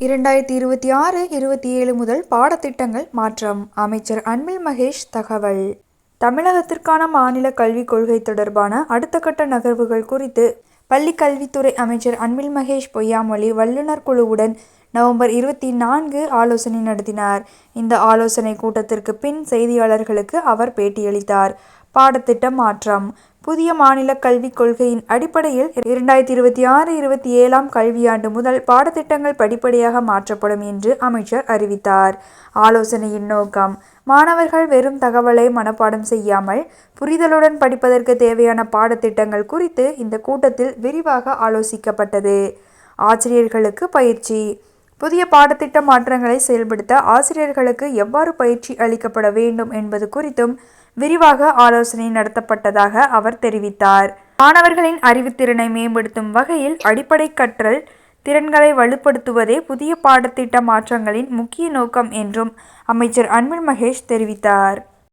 இரண்டாயிரத்தி இருபத்தி ஆறு இருபத்தி ஏழு முதல் பாடத்திட்டங்கள் மாற்றம். அமைச்சர் அன்பில் மகேஷ் தகவல். தமிழகத்திற்கான மாநில கல்விக் கொள்கை தொடர்பான அடுத்த கட்ட நகர்வுகள் குறித்து பள்ளி கல்வித்துறை அமைச்சர் அன்பில் மகேஷ் பொய்யாமொழி வல்லுநர் குழுவுடன் நவம்பர் இருபத்தி நான்கு ஆலோசனை நடத்தினார். இந்த ஆலோசனை கூட்டத்திற்கு பின் செய்தியாளர்களுக்கு அவர் பேட்டியளித்தார். பாடத்திட்ட மாற்றம். புதிய மாநில கல்விக் கொள்கையின் அடிப்படையில் இரண்டாயிரத்தி இருபத்தி ஆறு இருபத்தி ஏழாம் கல்வியாண்டு முதல் பாடத்திட்டங்கள் படிப்படியாக மாற்றப்படும் என்று அமைச்சர் அறிவித்தார். ஆலோசனையின் நோக்கம் மாணவர்கள் வெறும் தகவலை மனப்பாடம் செய்யாமல் புரிதலுடன் படிப்பதற்கு தேவையான பாடத்திட்டங்கள் குறித்து இந்த கூட்டத்தில் விரிவாக ஆலோசிக்கப்பட்டது. ஆசிரியர்களுக்கு பயிற்சி புதிய பாடத்திட்ட மாற்றங்களை செயல்படுத்த ஆசிரியர்களுக்கு எவ்வாறு பயிற்சி அளிக்கப்பட வேண்டும் என்பது குறித்தும் விரிவாக ஆலோசனை நடத்தப்பட்டதாக அவர் தெரிவித்தார். மாணவர்களின் அறிவுத்திறனை மேம்படுத்தும் வகையில் அடிப்படை கற்றல் திறன்களை வலுப்படுத்துவதே புதிய பாடத்திட்ட மாற்றங்களின் முக்கிய நோக்கம் என்றும் அமைச்சர் அன்பில் மகேஷ் தெரிவித்தார்.